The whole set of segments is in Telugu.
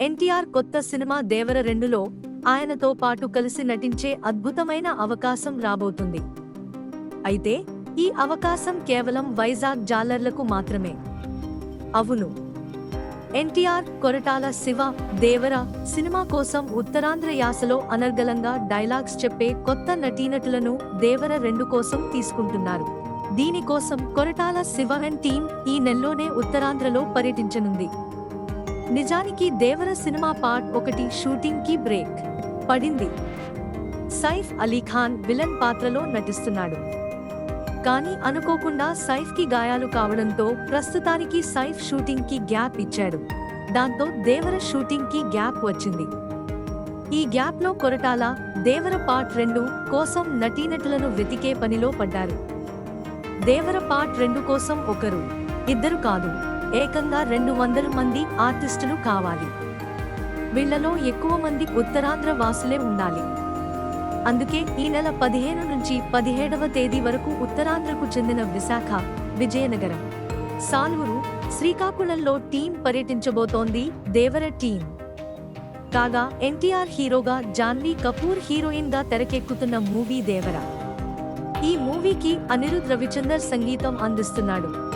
ఎన్టీఆర్ కొత్త సినిమా దేవర రెండులో ఆయనతో పాటు కలిసి నటించే అద్భుతమైన అవకాశం రాబోతుంది. అయితే ఈ అవకాశం కేవలం వైజాగ్ జాలర్లకు మాత్రమే. అవును. ఎన్టీఆర్ కొరటాల శివ దేవర సినిమా కోసం ఉత్తరాంధ్ర యాసలో అనర్గళంగా డైలాగ్స్ చెప్పే కొత్త నటీనటులను దేవర రెండు కోసం తీసుకుంటున్నారు. దీనికోసం కొరటాల శివ అండ్ టీం ఈ నెల్లోనే ఉత్తరాంధ్రలో పర్యటించనుంది. నిజానికి దేవర సినిమా పార్ట్ ఒకటి షూటింగ్కి బ్రేక్ పడింది. సైఫ్ అలీ ఖాన్ విలన్ పాత్రలో నటిస్తున్నాడు. కానీ అనుకోకుండా సైఫ్కి గాయాలు కావడంతో ప్రస్తుతానికి సైఫ్ షూటింగ్కి గ్యాప్ ఇచ్చాడు. దాంతో దేవర షూటింగ్కి గ్యాప్ వచ్చింది. ఈ గ్యాప్లో కొరటాల దేవర పార్ట్ రెండు కోసం నటీనటులను వెతికే పనిలో పడ్డారు. దేవర పార్ట్ రెండు కోసం ఒకరు ఇద్దరు కాదు. ఏకంగా రెండు వందల మంది ఆర్టిస్టులు కావాలి. వీళ్ళలో ఎక్కువ మంది ఉత్తరాంధ్ర వాసులే ఉండాలి. అందుకే ఈ నెల పదిహేను నుంచి పదిహేడవ తేదీ వరకు ఉత్తరాంధ్రకు చెందిన విశాఖ విజయనగరం సాల్వురు శ్రీకాకుళంలో టీం పర్యటించబోతోంది దేవర టీం. కాగా ఎన్టీఆర్ హీరోగా జాన్వీ కపూర్ హీరోయిన్గా తెరకెక్కుతున్న మూవీ దేవర. ఈ మూవీకి అనిరుద్ రవిచందర్ సంగీతం అందిస్తున్నాడు.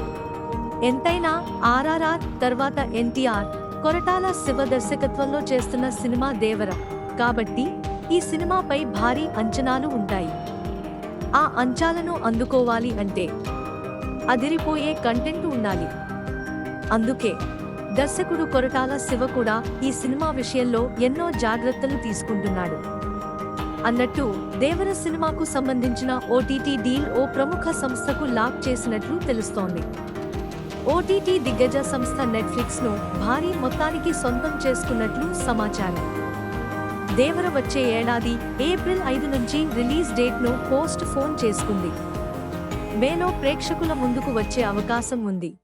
ఎంతైనా ఆర్ఆర్ఆర్ తర్వాత ఎన్టీఆర్ కొరటాల శివ దర్శకత్వంలో చేస్తున్న సినిమా దేవర. కాబట్టి ఈ సినిమాపై భారీ అంచనాలు ఉంటాయి. ఆ అంచాలను అందుకోవాలి అంటే అదిరిపోయే కంటెంట్ ఉండాలి. అందుకే దర్శకుడు కొరటాల శివ కూడా ఈ సినిమా విషయంలో ఎన్నో జాగ్రత్తలు తీసుకుంటున్నాడు. అన్నట్టు దేవర సినిమాకు సంబంధించిన ఓటీటీ డీల్ ఓ ప్రముఖ సంస్థకు లాక్ చేసినట్లు తెలుస్తోంది. ఓటీటీ దిగ్గజ సంస్థ నెట్ఫ్లిక్స్ను భారీ మొత్తానికి సొంతం చేసుకున్నట్లు సమాచారం. దేవర వచ్చే ఏడాది ఏప్రిల్ ఐదు నుంచి రిలీజ్ డేట్ను పోస్ట్ ఫోన్ చేసుకుంది. మేలో ప్రేక్షకుల ముందుకు వచ్చే అవకాశం ఉంది.